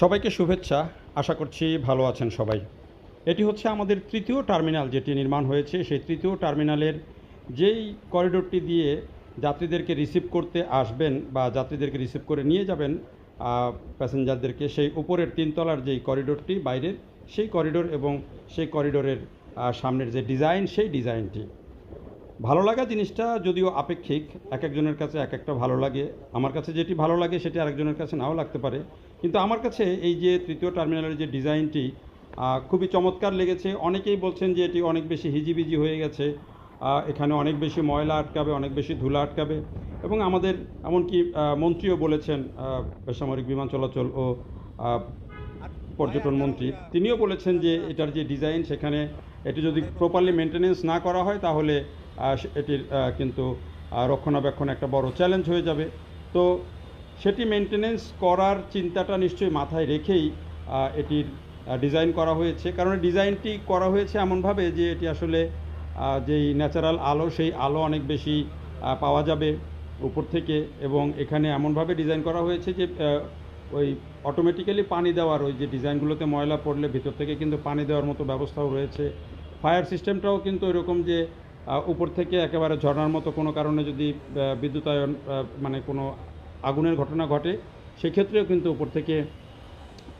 সবাইকে শুভেচ্ছা। আশা করছি ভালো আছেন সবাই। এটি হচ্ছে আমাদের তৃতীয় টার্মিনাল যেটি নির্মাণ হয়েছে। সেই তৃতীয় টার্মিনালের যেই করিডোরটি দিয়ে যাত্রীদেরকে রিসিভ করতে আসবেন বা যাত্রীদেরকে রিসিভ করে নিয়ে যাবেন প্যাসেঞ্জারদেরকে, সেই উপরের তিনতলার যেই করিডোরটি বাইরের, সেই করিডোর এবং সেই করিডোরের সামনের যে ডিজাইন, সেই ডিজাইনটি। ভালো লাগা জিনিসটা যদিও আপেক্ষিক, এক একজনের কাছে এক একটা ভালো লাগে। আমার কাছে যেটি ভালো লাগে সেটি আরেকজনের কাছে নাও লাগতে পারে। কিন্তু আমার কাছে এই যে তৃতীয় টার্মিনালের যে ডিজাইনটি খুবই চমৎকার লেগেছে। অনেকেই বলছেন যে এটি অনেক বেশি হিজিবিজি হয়ে গেছে। এখানে অনেক বেশি ময়লা আটকাবে, অনেক বেশি ধুলা আটকাবে এবং আমাদের এমনকি মন্ত্রীও বলেছেন বেসামরিক বিমান চলাচল ও পর্যটন মন্ত্রী, তিনিও বলেছেন যে এটার যে ডিজাইন সেখানে এটি যদি প্রপারলি মেনটেনেন্স না করা হয় তাহলে এটির কিন্তু রক্ষণাবেক্ষণ একটা বড় চ্যালেঞ্জ হয়ে যাবে। তো সেটি মেনটেনেন্স করার চিন্তাটা নিশ্চয়ই মাথায় রেখেই এটির ডিজাইন করা হয়েছে। কারণ ডিজাইনটি করা হয়েছে এমনভাবে যে এটি আসলে যেই ন্যাচারাল আলো, সেই আলো অনেক বেশি পাওয়া যাবে উপর থেকে এবং এখানে এমনভাবে ডিজাইন করা হয়েছে যে ওই অটোমেটিক্যালি পানি দেওয়ার ওই যে ডিজাইনগুলোতে ময়লা পড়লে ভিতর থেকে কিন্তু পানি দেওয়ার মতো ব্যবস্থাও রয়েছে। ফায়ার সিস্টেমটাও কিন্তু এরকম যে উপর থেকে একেবারে ঝর্ণার মতো কোনো কারণে যদি বিদ্যুতায়ন মানে কোনো আগুনের ঘটনা ঘটে, সেক্ষেত্রেও কিন্তু উপর থেকে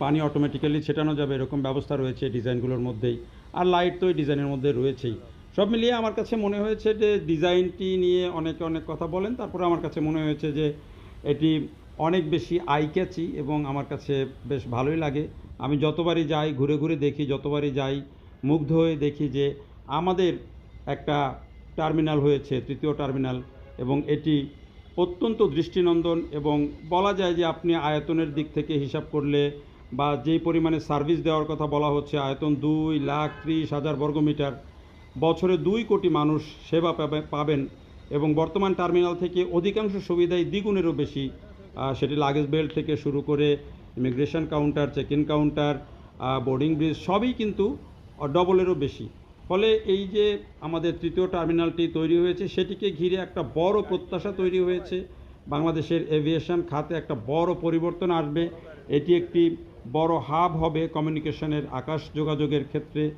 পানি অটোমেটিক্যালি ছেটানো যাবে, এরকম ব্যবস্থা রয়েছে ডিজাইনগুলোর মধ্যেই। আর লাইট তো এই ডিজাইনের মধ্যে রয়েছেই। সব মিলিয়ে আমার কাছে মনে হয়েছে যে ডিজাইনটি নিয়ে অনেকে অনেক কথা বলেন, তারপরে আমার কাছে মনে হয়েছে যে এটি অনেক বেশি আই ক্যাচি এবং আমার কাছে বেশ ভালোই লাগে। আমি যতবারই যাই, ঘুরে ঘুরে দেখি, যতবারই যাই, মুগ্ধ হয়ে দেখি যে আমাদের একটা টার্মিনাল হয়েছে, তৃতীয় টার্মিনাল, এবং এটি অত্যন্ত দৃষ্টিনন্দন এবং বলা যায় যে আপনি আয়তনের দিক থেকে হিসাব করলে বা যেই পরিমাণে সার্ভিস দেওয়ার কথা বলা হচ্ছে, আয়তন দুই লাখ ত্রিশ হাজার বর্গমিটার বছরে দুই কোটি মানুষ সেবা পাবে- পাবেন এবং বর্তমান টার্মিনাল থেকে অধিকাংশ সুবিধাই দ্বিগুণেরও বেশি। সেটি লাগেজ বেল্ট থেকে শুরু করে immigration counter check in counter boarding bridge, সবই কিন্তু ডবলেরও বেশি। ফলে এই যে আমাদের তৃতীয় টার্মিনালটি তৈরি হয়েছে, সেটিকে ঘিরে একটা বড় প্রত্যাশা তৈরি হয়েছে। বাংলাদেশের এভিয়েশন খাতে একটা বড় পরিবর্তন আসবে। এটি একটি বড় হাব হবে কমিউনিকেশনের আকাশ যোগাযোগের ক্ষেত্রে।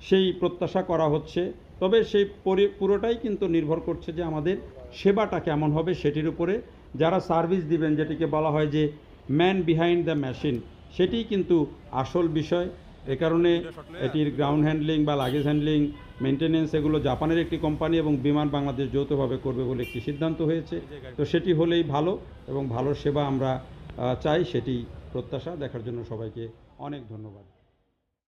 সেই প্রত্যাশা করা হচ্ছে। তবে সেই পরি- পুরোটাই কিন্তু নির্ভর করছে যে আমাদের সেবাটা কেমন হবে সেটির উপরে। যারা সার্ভিস দিবেন, যেটিকে বলা হয় যে ম্যান বিহাইন্ড দ্য মেশিন সেটিই কিন্তু আসল বিষয়। এ কারণে এটির গ্রাউন্ড হ্যান্ডলিং বা লাগেজ হ্যান্ডলিং মেনটেনেন্স এগুলো জাপানের একটি কোম্পানি এবং বিমান বাংলাদেশ যৌথভাবে করবে বলে একটি সিদ্ধান্ত হয়েছে। তো সেটি হলেই ভালো এবং ভালো সেবা আমরা চাই সেটি প্রত্যাশা দেখার জন্য সবাইকে অনেক ধন্যবাদ।